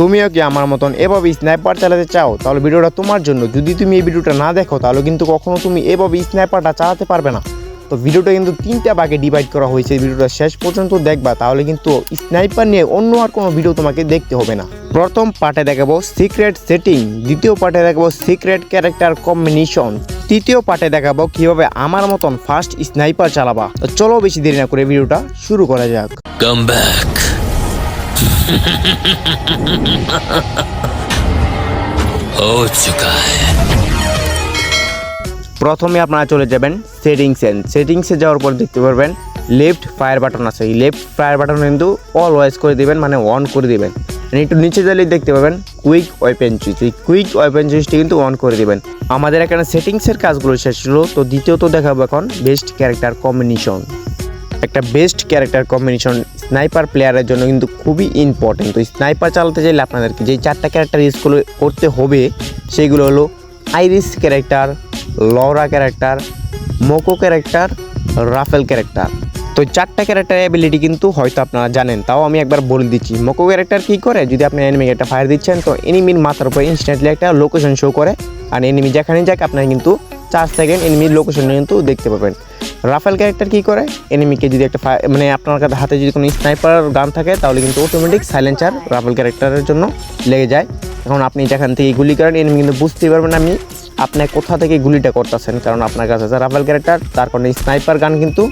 তুমিও কি আমার মতন এভাবে স্নাইপার চালাতে চাও? তাহলে ভিডিওটা তোমার জন্য। যদি তুমি এই ভিডিওটা না দেখো, তাহলে কিন্তু কখনো তুমি এভাবে স্নাইপারটা চালাতে পারবে না। তো ভিডিওটা কিন্তু তিনটা ভাগে ডিভাইড করা হয়েছে। ভিডিওটা শেষ পর্যন্ত দেখবা, তাহলে কিন্তু স্নাইপার নিয়ে অন্য আর কোনো ভিডিও তোমাকে দেখতে হবে না। প্রথম পার্টে দেখাবো সিক্রেট সেটিং দ্বিতীয় পার্টে দেখাবো সিক্রেট ক্যারেক্টার কম্বিনেশন তৃতীয় পার্টে দেখাবো কীভাবে আমার মতন ফার্স্ট স্নাইপার চালাবা। তো চলো বেশি দেরি না করে ভিডিওটা শুরু করা যাক। Come back. हो चुका है প্রথমে আপনারা চলে যাবেন সেটিংসে সেটিংসে যাওয়ার পর দেখতে পারবেন লেফট ফায়ার বাটন আছে এই লেফট ফায়ার বাটন কিন্তু অলওয়েজ করে দিবেন মানে অন করে দিবেন মানে একটু নিচে গেলেই দেখতে পাবেন কুইক ওয়েপেন চুইচ এই কুইক ওয়েপেন চুইচটি কিন্তু অন করে দিবেন আমাদের এখানে সেটিংসের কাজগুলো শেষ হলো তো দ্বিতীয়ত দেখাবো এখন বেস্ট ক্যারেক্টার কম্বিনেশন একটা বেস্ট ক্যারেক্টার কম্বিনেশন স্নাইপার প্লেয়ারের জন্য কিন্তু খুবই ইম্পর্টেন্ট তো স্নাইপার চালাতে চাইলে আপনাদেরকে যেই চারটা ক্যারেক্টার ইউজ করতে হবে সেইগুলো হলো Iris character Laura character Moco character Rafael character তো চারটা ক্যারেক্টার অ্যাবিলিটি কিন্তু হয়তো আপনারা জানেন, তাও আমি একবার বলে দিচ্ছি। মোকো ক্যারেক্টার কী করে? যদি আপনি এনিমিকে একটা ফায়ার দিচ্ছেন, তো এনিমির মাথার উপরে ইনস্ট্যান্টলি একটা লোকেশন শো করে, আর এনিমি যেখানে যাক আপনার কিন্তু চার সেকেন্ড এনিমির লোকেশন কিন্তু দেখতে পাবেন। রাফেল ক্যারেক্টার কী করে? এনিমিকে যদি একটা মানে আপনার হাতে যদি কোনো স্নাইপার গান থাকে, তাহলে কিন্তু অটোমেটিক সাইলেন্সার রাফেল ক্যারেক্টারের জন্য লেগে যায়। এখন আপনি যেখান থেকে গুলি করেন এনিমি কিন্তু বুঝতেই পারবেন আপনি আপনি কোথা থেকে গুলিটা করতেছেন। কারণ আপনার কাছে আছে রাফেল ক্যারেক্টার তার কারণে স্নাইপার গান কিন্তু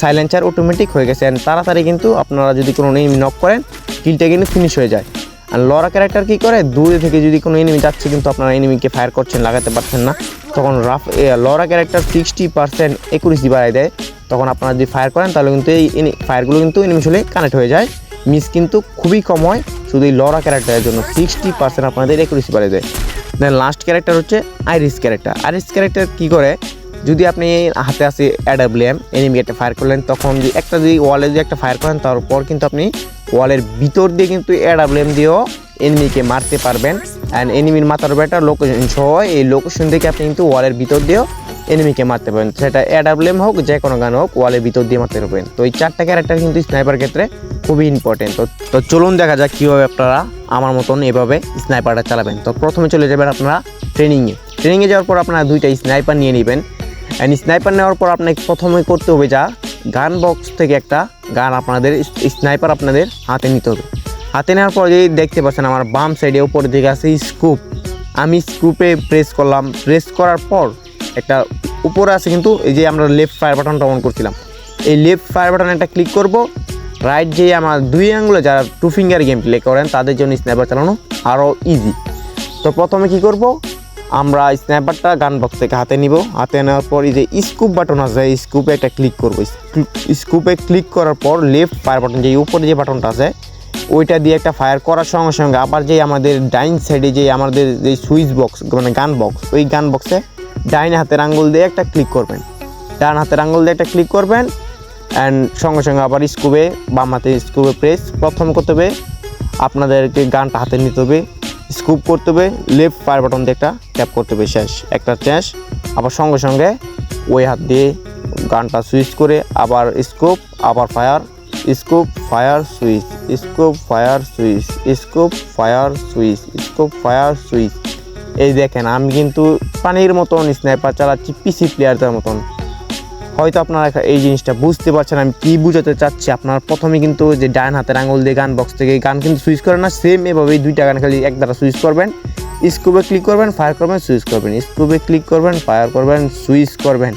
সাইলেন্সার অটোমেটিক হয়ে গেছে। অ্যান্ড তাড়াতাড়ি কিন্তু আপনারা যদি কোনো এনিমি নক করেন কিলটা কিন্তু ফিনিশ হয়ে যায়। আর লরা ক্যারেক্টার কী করে? দূরে থেকে যদি কোনো এনিমি যাচ্ছে, কিন্তু আপনারা এনিমিকে ফায়ার করছেন, লাগাতে পারছেন না। তখন rough Laura character sixty percent accuracy বাড়ায় দেয়। তখন আপনারা যদি ফায়ার করেন, তাহলে কিন্তু এই ফায়ারগুলো কিন্তু এনিমি চলে কানেক্ট হয়ে যায়। মিস কিন্তু খুবই কম হয়, শুধু এই লরা ক্যারেক্টারের জন্য। সিক্সটি পার্সেন্ট আপনাদের একুরেসি বাড়িয়ে দেয়। দেন লাস্ট ক্যারেক্টার হচ্ছে আইরিস ক্যারেক্টার আইরিস ক্যারেক্টার কী করে? যদি আপনি হাতে আসে অ্যাডাব্লিএম এনিমি একটা ফায়ার করলেন, তখন যদি একটা যদি ওয়ালে যদি একটা ফায়ার করেন, তারপর কিন্তু আপনি ওয়ালের ভিতর দিয়ে কিন্তু অ্যাডাব্লিএম দিয়েও এনিমিকে মারতে পারবেন। অ্যান্ড এনিমির মাথার উপরে একটা লোকেশন সহ এই লোকেশন থেকে আপনি কিন্তু ওয়ালের ভিতর দিয়েও এনিমিকে মারতে পারবেন। সেটা অ্যাডাব্লিএম হোক, যে কোনো গান হোক ওয়ালের ভিতর দিয়ে মারতে পারবেন। তো এই চারটা ক্যারেক্টার কিন্তু স্নাইপার ক্ষেত্রে খুবই ইম্পর্টেন্ট তো তো চলুন দেখা যাক কীভাবে আপনারা আমার মতন এভাবে স্নাইপারটা চালাবেন। তো প্রথমে চলে যাবেন আপনারা ট্রেনিংয়ে ট্রেনিংয়ে যাওয়ার পর আপনারা দুইটা স্নাইপার নিয়ে নেবেন। অ্যান্ড স্নাইপার নেওয়ার পর আপনাকে প্রথমে করতে হবে যা গান বক্স থেকে একটা গান আপনাদের স্নাইপার আপনাদের হাতে নিতে হবে। হাতে নেওয়ার পর যদি দেখতে পাচ্ছেন আমার বাম সাইডে উপরের দিকে আছে স্কুপ আমি স্কুপে প্রেস করলাম। প্রেস করার পর একটা উপরে আছে কিন্তু এই যে আমরা লেফট ফায়ার বাটনটা অন করছিলাম। এই লেফট ফায়ার বাটনে একটা ক্লিক করব। রাইট যে আমার দুই আঙ্গুলে যারা টু ফিঙ্গার গেম প্লে করেন, তাদের জন্য স্ন্যাপার চালানো আরও ইজি তো প্রথমে কি করব? আমরা স্ন্যাপারটা গান বক্স থেকে হাতে নিব। হাতে নেওয়ার পর এই যে স্কুপ বাটন আছে, এই স্কুপে একটা ক্লিক করব। স্কুপে ক্লিক করার পর লেফট ফায়ার বাটন যে উপরে যে বাটনটা আছে ওইটা দিয়ে একটা ফায়ার করার সঙ্গে সঙ্গে আবার যে আমাদের ডাইন সাইডে যে আমাদের যে সুইচ বক্স মানে গান বক্স ওই গান বক্সে ডাইন হাতের আঙ্গুল দিয়ে একটা ক্লিক করবেন। ডান হাতের আঙ্গুল দিয়ে একটা ক্লিক করবেন অ্যান্ড সঙ্গে সঙ্গে আবার স্কুপে বাম হাতে স্কুপে প্রেস প্রথম করতে হবে আপনাদেরকে গানটা হাতে নিতে হবে স্কুপ করতে হবে লেফট ফায়ার বাটন দিয়ে একটা ট্যাপ করতে হবে শেষ, একটা চ্যাস আবার সঙ্গে সঙ্গে ওই হাত দিয়ে গানটা সুইচ করে আবার স্কোপ আবার fire scope, fire switch, scope, fire switch, scope, fire switch, scope, fire switch. এই দেখেন, আমি কিন্তু পানির মতন স্নাইপার চালাচ্ছি পিসি প্লেয়ারদের মতন। হয়তো আপনারা এই জিনিসটা বুঝতে পারছেন, আমি কী বুঝাতে চাচ্ছি? আপনার প্রথমে কিন্তু যে ডান হাতের আঙুল দিয়ে গান বক্স থেকে গান কিন্তু সুইচ করে না সেম এভাবেই দুইটা গান খালি এক দ্বারা সুইচ করবেন। স্কোপে ক্লিক করবেন ফায়ার করবেন সুইচ করবেন। স্কুপে ক্লিক করবেন ফায়ার করবেন সুইচ করবেন।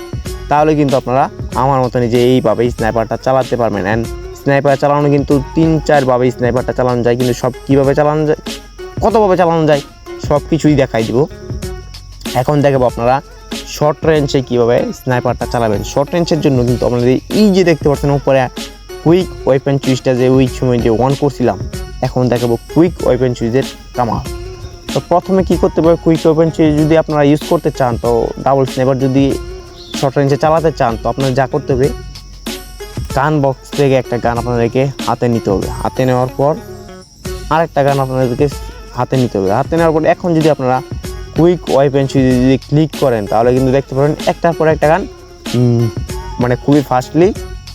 তাহলে কিন্তু আপনারা আমার মতন যে এইভাবে স্নাইপারটা চালাতে পারবেন। অ্যান্ড স্নাইপার চালানো কিন্তু তিন চারভাবে স্নাইপারটা চালানো যায়, কিন্তু সব কীভাবে চালানো যায়, কতভাবে চালানো যায়, সব কিছুই দেখাই দিব। এখন দেখাবো আপনারা শর্ট রেঞ্জে কীভাবে স্নাইপারটা চালাবেন। শর্ট রেঞ্জের জন্য কিন্তু আপনাদের এই যে দেখতে পাচ্ছেন উপরে কুইক ওয়েপেন চুইজটা যে ওই সময় যে অন করছিলাম, এখন দেখাবো কুইক ওয়েপেন চুইজের কামাল তো প্রথমে কি করতে হবে? কুইক ওয়েপেন চুইজ যদি আপনারা ইউজ করতে চান, তো ডাবল স্নাইপার যদি শর্ট রেঞ্জে চালাতে চান, তো আপনার যা করতে হবে গান বক্স থেকে একটা গান আপনাদেরকে হাতে নিতে হবে। হাতে নেওয়ার পর আরেকটা গান আপনাদেরকে হাতে নিতে হবে। হাতে নেওয়ার পর এখন যদি আপনারা কুইক ওয়েপেন যদি ক্লিক করেন, তাহলে কিন্তু দেখতে পারেন একটার পর একটা গান মানে খুবই ফাস্টলি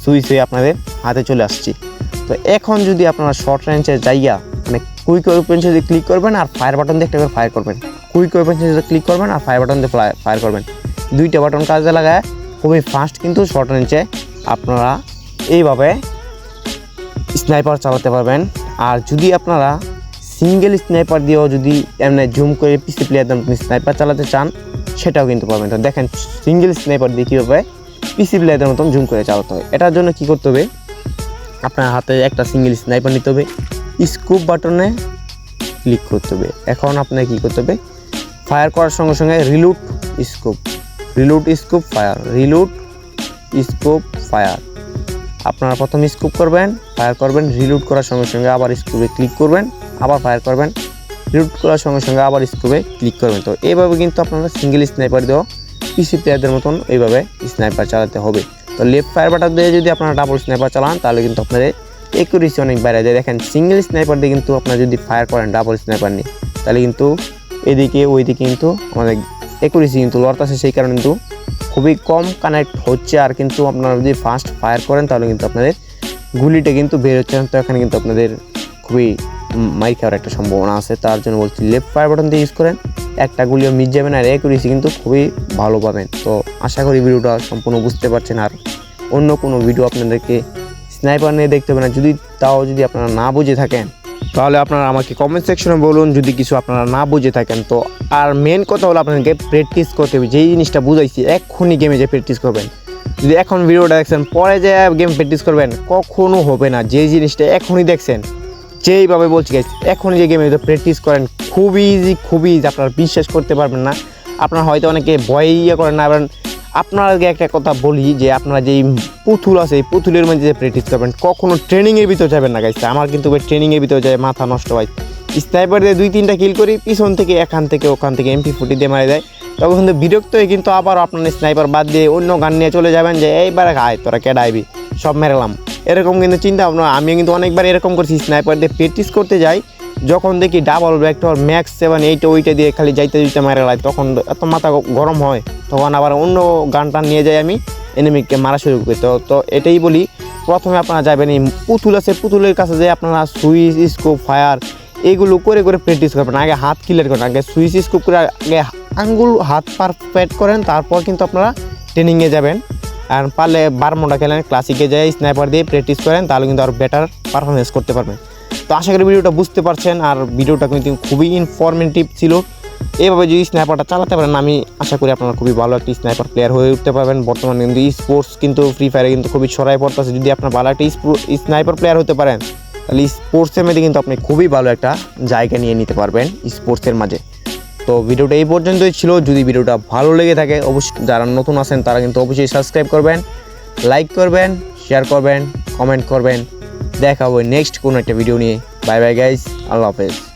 সুইচ হয়ে আপনাদের হাতে চলে আসছি। তো এখন যদি আপনারা শর্ট রেঞ্জের জায়গা মানে কুইক ওয়েপেন যদি ক্লিক করবেন আর ফায়ার বাটন দিয়ে একটা করে ফায়ার করবেন। কুইক ওয়েপেন যদি ক্লিক করবেন আর ফায়ার বাটন দিয়ে ফায়ার করবেন। দুইটা বাটন কাজে লাগায় খুবই ফাস্ট কিন্তু শর্ট রেঞ্জে আপনারা এইভাবে স্নাইপার চালাতে পারবেন। আর যদি আপনারা সিঙ্গেল স্নাইপার দিয়েও যদি এমনি জুম করে পিসি প্লেয়ার আপনি স্নাইপার চালাতে চান, সেটাও কিন্তু পাবেন। তো দেখেন সিঙ্গেল স্নাইপার দিয়ে কীভাবে পিসি প্লেয়ারদের মতন জুম করে চালাতে হয়। এটার জন্য কী করতে হবে? আপনার হাতে একটা সিঙ্গেল স্নাইপার নিতে হবে। স্কুপ বাটনে ক্লিক করতে হবে। এখন আপনাকে কী করতে হবে? ফায়ার করার সঙ্গে সঙ্গে reload scope reload scope fire reload scope fire আপনারা প্রথম স্কুপ করবেন ফায়ার করবেন রিলুট করার সঙ্গে সঙ্গে আবার স্কুপে ক্লিক করবেন, আবার ফায়ার করবেন রিলুট করার সঙ্গে সঙ্গে আবার স্কুপে ক্লিক করবেন। তো এইভাবে কিন্তু আপনারা সিঙ্গেল স্নাইপার দিয়েও পিসি প্লেয়ারদের মতন এইভাবে স্নাইপার চালাতে হবে। তো লেফট ফায়ার বাটার দিয়ে যদি আপনারা ডাবল স্নাইপার চালান, তাহলে কিন্তু আপনাদের একুরেসি অনেক বাইরে যায় দেখেন সিঙ্গেল স্নাইপার দিয়ে কিন্তু আপনারা যদি ফায়ার করেন ডাবল স্নাইপার নিয়ে, তাহলে কিন্তু এদিকে ওইদিকে কিন্তু আমাদের একুরেসি কিন্তু লড়তেছে। সেই কারণে কিন্তু খুবই কম কানেক্ট হচ্ছে আর কিন্তু আপনারা যদি ফাস্ট ফায়ার করেন তাহলে কিন্তু আপনাদের গুলিটা কিন্তু বের হচ্ছে না। তো এখানে কিন্তু আপনাদের খুবই মাইক খাওয়ার একটা সম্ভাবনা আছে। তার জন্য বলছি লেফট ফায়ার বাটন দিয়ে ইউজ করেন। একটা গুলিও মিস যাবে না, আর একুরেসি কিন্তু খুবই ভালো পাবেন। তো আশা করি ভিডিওটা সম্পূর্ণ বুঝতে পারছেন। আর অন্য কোনো ভিডিও আপনাদেরকে স্নাইপার নিয়ে দেখতে হবে না। যদি তাও যদি আপনারা না বুঝে থাকেন তাহলে আপনারা আমাকে কমেন্ট সেকশনে বলুন, যদি কিছু আপনারা না বুঝে থাকেন, তো আর মেন কথা হলো আপনাদেরকে প্র্যাকটিস করতে হবে। যেই জিনিসটা বুঝাইছি, এক্ষুনি গেমে যে প্র্যাকটিস করবেন। যদি এখন ভিডিওটা দেখছেন, পরে যে গেম প্র্যাকটিস করবেন, কখনো হবে না। যে জিনিসটা এখনই দেখছেন, যেইভাবে বলছি গাইস এখনই যে গেমে প্র্যাকটিস করেন, খুবই ইজি খুবই ইজি আপনারা বিশ্বাস করতে পারবেন না। আপনারা হয়তো অনেকে ভয় ইয়ে করেন না আবার আপনাদেরকে একটা কথা বলি যে আপনারা যেই পুতুল আছে, এই পুতুলের মধ্যে যে প্র্যাকটিস করবেন, কখনো ট্রেনিংয়ের ভিতরে যাবেন না গাইছে আমার কিন্তু ট্রেনিংয়ের ভিতরে যায়, মাথা নষ্ট হয়। স্নাইপার দিয়ে দুই, তিনটা কিল করি, পিছন থেকে, এখান থেকে, ওখান থেকে এমপি ফুটি দিয়ে মারা যায় তখন কিন্তু বিরক্ত হয়ে কিন্তু আবার আপনার স্নাইপার বাদ দিয়ে অন্য গান নিয়ে চলে যাবেন যে এইবার আয়, তোরা কেডা সব মেরালাম এরকম কিন্তু চিন্তা ভাবনা আমি কিন্তু অনেকবার এরকম করছি স্নাইপার দিয়ে প্র্যাকটিস করতে যাই। যখন দেখি ডাবল ভেক্টর ম্যাক্স সেভেন এইটা ওইটা দিয়ে খালি যাইতে যাইতে মারা লাই তখন এত মাথা গরম হয়, তখন আবার অন্য গানটা নিয়ে যাই আমি এনিমিকে মারা শুরু করি। তো তো এটাই বলি, প্রথমে আপনারা যাবেন এই পুতুল আছে, পুতুলের কাছে যে আপনারা সুইচ, স্কোপ, ফায়ার এইগুলো করে করে প্র্যাকটিস করবেন। আগে হাত ক্লিয়ার করেন, আগে সুইচ, স্কোপ করে আগে আঙ্গুল, হাত পারফেক্ট করেন, তারপর কিন্তু আপনারা ট্রেনিংয়ে যাবেন। আর পারলে বারমোটা খেলেন ক্লাসিকে যাই স্নাইপার দিয়ে প্র্যাকটিস করেন, তাহলে কিন্তু আরও বেটার পারফরমেন্স করতে পারবেন। তো আশা করি ভিডিওটা বুঝতে পারছেন আর ভিডিওটা কিন্তু খুবই ইনফরমেটিভ ছিল। এভাবে যদি স্নাইপারটা চালাতে পারেন, আমি আশা করি আপনারা খুবই ভালো একটি স্নাইপার প্লেয়ার হয়ে উঠতে পারবেন। বর্তমানে কিন্তু স্পোর্টস কিন্তু ফ্রি ফায়ারে কিন্তু খুবই ছড়াই পড়তেছে। যদি আপনার ভালো একটা স্নাইপার প্লেয়ার হতে পারেন, তাহলে স্পোর্টসের মধ্যে কিন্তু আপনি খুবই ভালো একটা জায়গা নিয়ে নিতে পারবেন স্পোর্টসের মাঝে। তো ভিডিওটা এই পর্যন্তই ছিল। যদি ভিডিওটা ভালো লেগে থাকে, অবশ্যই যারা নতুন আছেন, তারা কিন্তু অবশ্যই সাবস্ক্রাইব করবেন লাইক করবেন শেয়ার করবেন কমেন্ট করবেন। দেখা হবে নেক্সট কোনো একটা ভিডিও নিয়ে। বাই বাই গাইজ আল্লাহ হাফেজ।